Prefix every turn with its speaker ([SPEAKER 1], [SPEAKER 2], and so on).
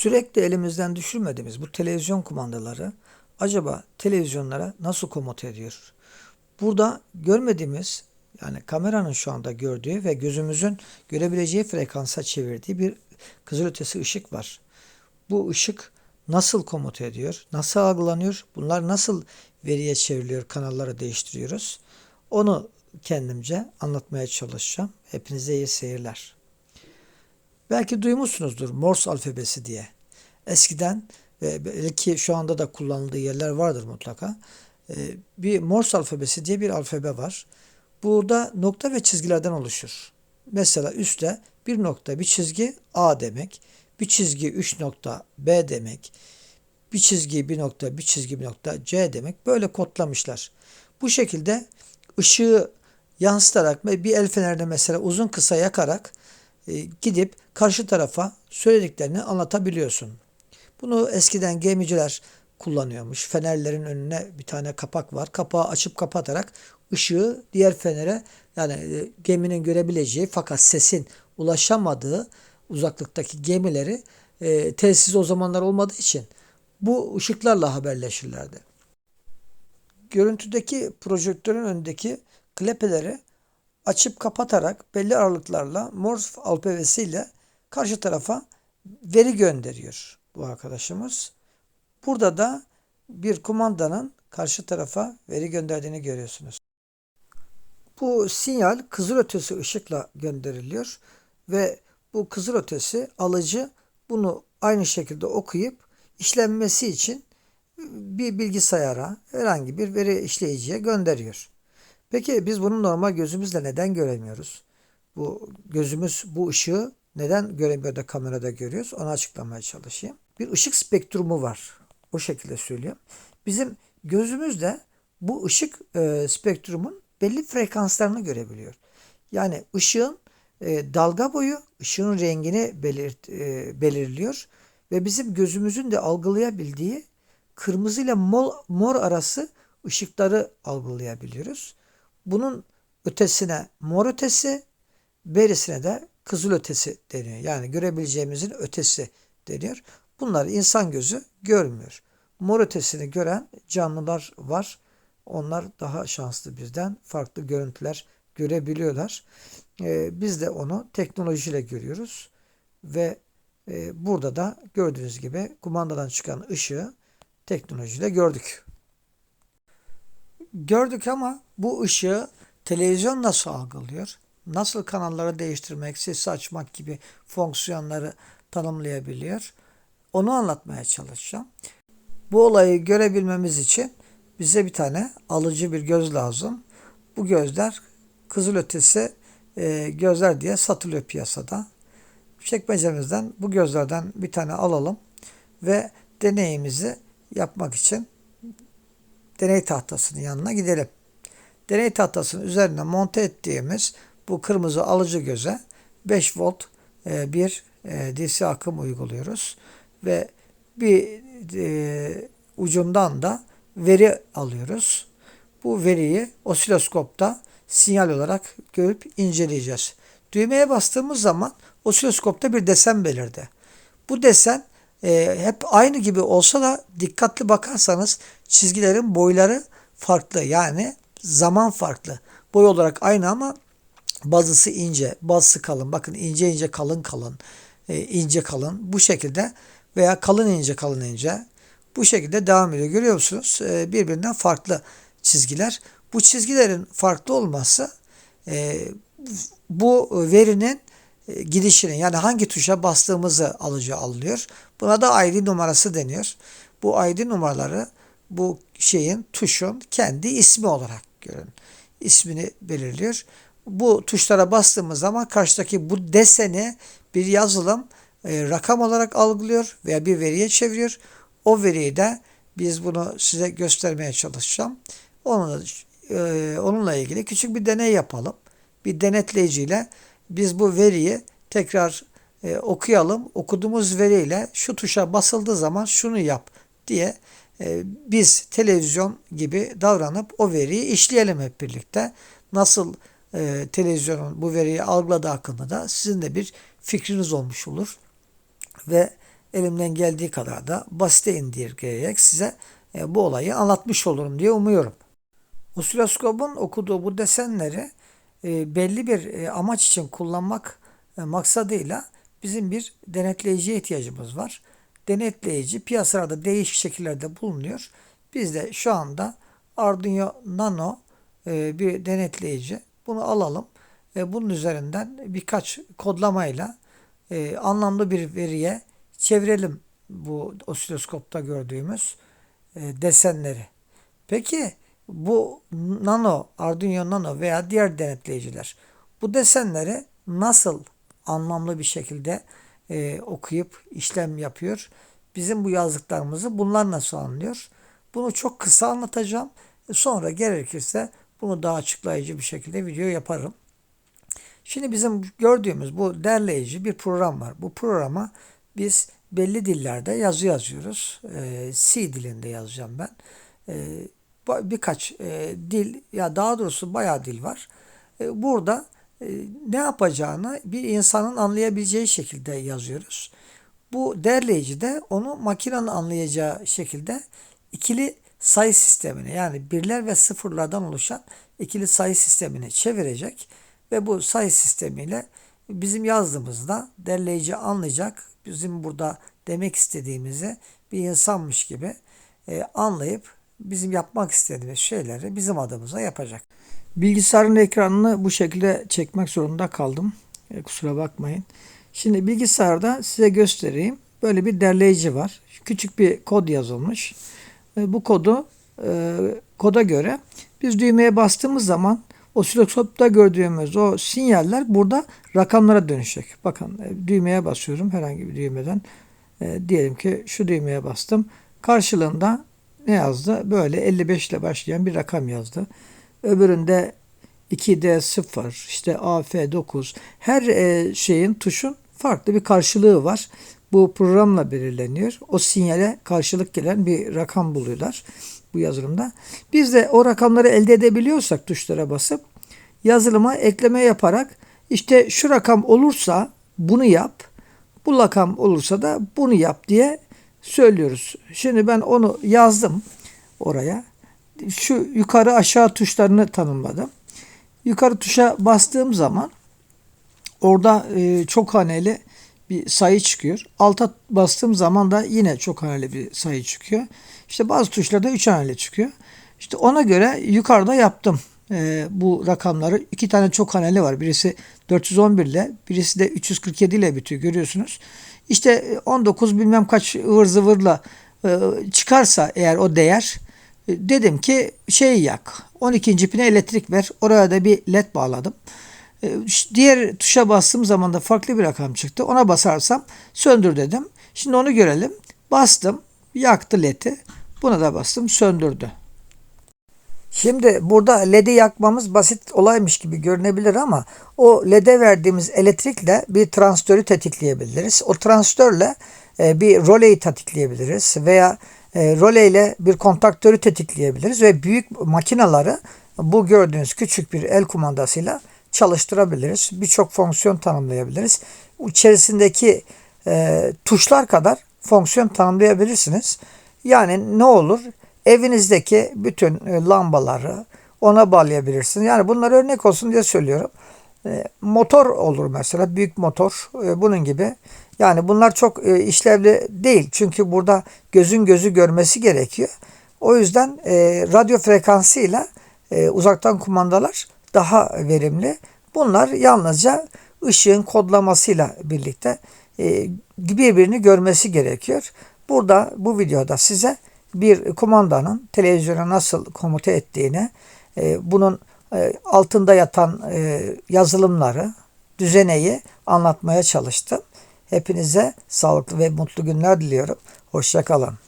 [SPEAKER 1] Sürekli elimizden düşürmediğimiz bu televizyon kumandaları acaba televizyonlara nasıl komut ediyor? Burada görmediğimiz yani kameranın şu anda gördüğü ve gözümüzün görebileceği frekansa çevirdiği bir kızılötesi ışık var. Bu ışık nasıl komut ediyor? Nasıl algılanıyor? Bunlar nasıl veriye çevriliyor? Kanalları değiştiriyoruz. Onu kendimce anlatmaya çalışacağım. Hepinize iyi seyirler. Belki duymuşsunuzdur Morse alfabesi diye. Eskiden ve belki şu anda da kullanıldığı yerler vardır mutlaka. Ee, bir Morse alfabesi diye bir alfabe var. Burada nokta ve çizgilerden oluşur. Mesela üstte bir nokta bir çizgi A demek. Bir çizgi 3 nokta B demek. Bir çizgi bir nokta bir çizgi bir nokta C demek. Böyle kodlamışlar. Bu şekilde ışığı yansıtarak bir el fenerde mesela uzun kısa yakarak e, gidip karşı tarafa söylediklerini anlatabiliyorsun. Bunu eskiden gemiciler kullanıyormuş. Fenerlerin önüne bir tane kapak var. Kapağı açıp kapatarak ışığı diğer fenere yani e, geminin görebileceği fakat sesin ulaşamadığı uzaklıktaki gemileri e, telsiz o zamanlar olmadığı için bu ışıklarla haberleşirlerdi. Görüntüdeki projektörün önündeki klepeleri açıp kapatarak belli aralıklarla Morse alfabesiyle karşı tarafa veri gönderiyor bu arkadaşımız. Burada da bir kumandanın karşı tarafa veri gönderdiğini görüyorsunuz. Bu sinyal kızılötesi ışıkla gönderiliyor ve bu kızılötesi alıcı bunu aynı şekilde okuyup işlenmesi için bir bilgisayara herhangi bir veri işleyiciye gönderiyor. Peki biz bunu normal gözümüzle neden göremiyoruz? Bu gözümüz bu ışığı neden göremiyor da kamerada görüyoruz? Onu açıklamaya çalışayım. Bir ışık spektrumu var. O şekilde söyleyeyim. Bizim gözümüz de bu ışık e, spektrumun belli frekanslarını görebiliyor. Yani ışığın e, dalga boyu ışığın rengini belir, e, belirliyor ve bizim gözümüzün de algılayabildiği kırmızı ile mor, mor arası ışıkları algılayabiliyoruz. Bunun ötesine mor ötesi, berisine de kızıl ötesi deniyor. Yani görebileceğimizin ötesi deniyor. Bunlar insan gözü görmüyor. Mor ötesini gören canlılar var. Onlar daha şanslı bizden. Farklı görüntüler görebiliyorlar. Ee, biz de onu teknolojiyle görüyoruz. Ve e, burada da gördüğünüz gibi kumandadan çıkan ışığı teknolojiyle gördük. Gördük ama bu ışığı televizyon nasıl algılıyor? Nasıl kanalları değiştirmek, sesi açmak gibi fonksiyonları tanımlayabiliyor? Onu anlatmaya çalışacağım. Bu olayı görebilmemiz için bize bir tane alıcı bir göz lazım. Bu gözler kızılötesi e, gözler diye satılıyor piyasada. Çekmecemizden bu gözlerden bir tane alalım ve deneyimizi yapmak için deney tahtasının yanına gidelim. Deney tahtasının üzerine monte ettiğimiz bu kırmızı alıcı göze 5 volt e, bir e, DC akım uyguluyoruz ve bir e, ucundan da veri alıyoruz. Bu veriyi osiloskopta sinyal olarak görüp inceleyeceğiz. Düğmeye bastığımız zaman osiloskopta bir desen belirdi. Bu desen e, hep aynı gibi olsa da dikkatli bakarsanız çizgilerin boyları farklı. Yani zaman farklı. Boy olarak aynı ama bazısı ince, bazısı kalın. Bakın ince ince kalın kalın, e, ince kalın. Bu şekilde veya kalın ince kalın ince. Bu şekilde devam ediyor. Görüyor musunuz? E, birbirinden farklı çizgiler. Bu çizgilerin farklı olması e, bu verinin gidişinin yani hangi tuşa bastığımızı alıcı alıyor. Buna da ID numarası deniyor. Bu ID numaraları bu şeyin tuşun kendi ismi olarak görün. İsmini belirliyor. Bu tuşlara bastığımız zaman karşıdaki bu deseni bir yazılım e, rakam olarak algılıyor veya bir veriye çeviriyor. O veriyi de biz bunu size göstermeye çalışacağım. Onunla, e, onunla ilgili küçük bir deney yapalım. Bir denetleyiciyle biz bu veriyi tekrar e, okuyalım. Okuduğumuz veriyle şu tuşa basıldığı zaman şunu yap diye biz televizyon gibi davranıp o veriyi işleyelim hep birlikte. Nasıl e, televizyonun bu veriyi algıladığı hakkında da sizin de bir fikriniz olmuş olur. Ve elimden geldiği kadar da basite indirgeyerek size e, bu olayı anlatmış olurum diye umuyorum. Osiloskopun okuduğu bu desenleri e, belli bir amaç için kullanmak maksadıyla bizim bir denetleyiciye ihtiyacımız var. Denetleyici piyasalarda değişik şekillerde bulunuyor. Biz de şu anda Arduino Nano e, bir denetleyici. Bunu alalım. E, bunun üzerinden birkaç kodlamayla e, anlamlı bir veriye çevirelim bu osiloskopta gördüğümüz e, desenleri. Peki bu Nano, Arduino Nano veya diğer denetleyiciler bu desenleri nasıl anlamlı bir şekilde e, okuyup işlem yapıyor? Bizim bu yazdıklarımızı bunlar nasıl anlıyor? Bunu çok kısa anlatacağım. Sonra gerekirse bunu daha açıklayıcı bir şekilde video yaparım. Şimdi bizim gördüğümüz bu derleyici bir program var. Bu programa biz belli dillerde yazı yazıyoruz. E, C dilinde yazacağım ben. E, birkaç e, dil ya daha doğrusu bayağı dil var. E, burada ne yapacağını bir insanın anlayabileceği şekilde yazıyoruz. Bu derleyici de onu makinenin anlayacağı şekilde ikili sayı sistemine yani birler ve sıfırlardan oluşan ikili sayı sistemine çevirecek ve bu sayı sistemiyle bizim yazdığımızda derleyici anlayacak. Bizim burada demek istediğimizi bir insanmış gibi e, anlayıp bizim yapmak istediğimiz şeyleri bizim adımıza yapacak. Bilgisayarın ekranını bu şekilde çekmek zorunda kaldım. E, kusura bakmayın. Şimdi bilgisayarda size göstereyim. Böyle bir derleyici var. Küçük bir kod yazılmış. E, bu kodu e, koda göre biz düğmeye bastığımız zaman osiloskopta gördüğümüz o sinyaller burada rakamlara dönüşecek. Bakın e, düğmeye basıyorum herhangi bir düğmeden. E, diyelim ki şu düğmeye bastım. Karşılığında ne yazdı? Böyle 55 ile başlayan bir rakam yazdı. Öbüründe 2D 0, işte AF 9. Her e, şeyin tuşun farklı bir karşılığı var. Bu programla belirleniyor. O sinyale karşılık gelen bir rakam buluyorlar bu yazılımda. Biz de o rakamları elde edebiliyorsak tuşlara basıp yazılıma ekleme yaparak işte şu rakam olursa bunu yap, bu rakam olursa da bunu yap diye söylüyoruz. Şimdi ben onu yazdım oraya. Şu yukarı aşağı tuşlarını tanımladım. Yukarı tuşa bastığım zaman orada e, çok haneli bir sayı çıkıyor. Alta bastığım zaman da yine çok haneli bir sayı çıkıyor. İşte bazı tuşlarda 3 haneli çıkıyor. İşte ona göre yukarıda yaptım e, bu rakamları. iki tane çok haneli var. Birisi 411 ile birisi de 347 ile bitiyor görüyorsunuz. İşte 19 bilmem kaç ıvır zıvırla e, çıkarsa eğer o değer e, dedim ki şey yak 12. pine elektrik ver. Oraya da bir led bağladım. E, diğer tuşa bastığım zaman da farklı bir rakam çıktı. Ona basarsam söndür dedim. Şimdi onu görelim. Bastım. Yaktı led'i. Buna da bastım. Söndürdü. Şimdi burada LED'i yakmamız basit olaymış gibi görünebilir ama o LED'e verdiğimiz elektrikle bir transistörü tetikleyebiliriz. O transistörle e, bir roleyi tetikleyebiliriz veya e, roleyle bir kontaktörü tetikleyebiliriz ve büyük makinaları bu gördüğünüz küçük bir el kumandasıyla çalıştırabiliriz. Birçok fonksiyon tanımlayabiliriz. İçerisindeki e, tuşlar kadar fonksiyon tanımlayabilirsiniz. Yani ne olur? Evinizdeki bütün e, lambaları ona bağlayabilirsiniz. Yani bunlar örnek olsun diye söylüyorum. E, motor olur mesela büyük motor e, bunun gibi. Yani bunlar çok işlevli değil. Çünkü burada gözün gözü görmesi gerekiyor. O yüzden radyo frekansıyla uzaktan kumandalar daha verimli. Bunlar yalnızca ışığın kodlamasıyla birlikte birbirini görmesi gerekiyor. Burada bu videoda size bir kumandanın televizyona nasıl komuta ettiğini, e, bunun e, altında yatan e, yazılımları, düzeneyi anlatmaya çalıştım. Hepinize sağlıklı ve mutlu günler diliyorum. Hoşçakalın.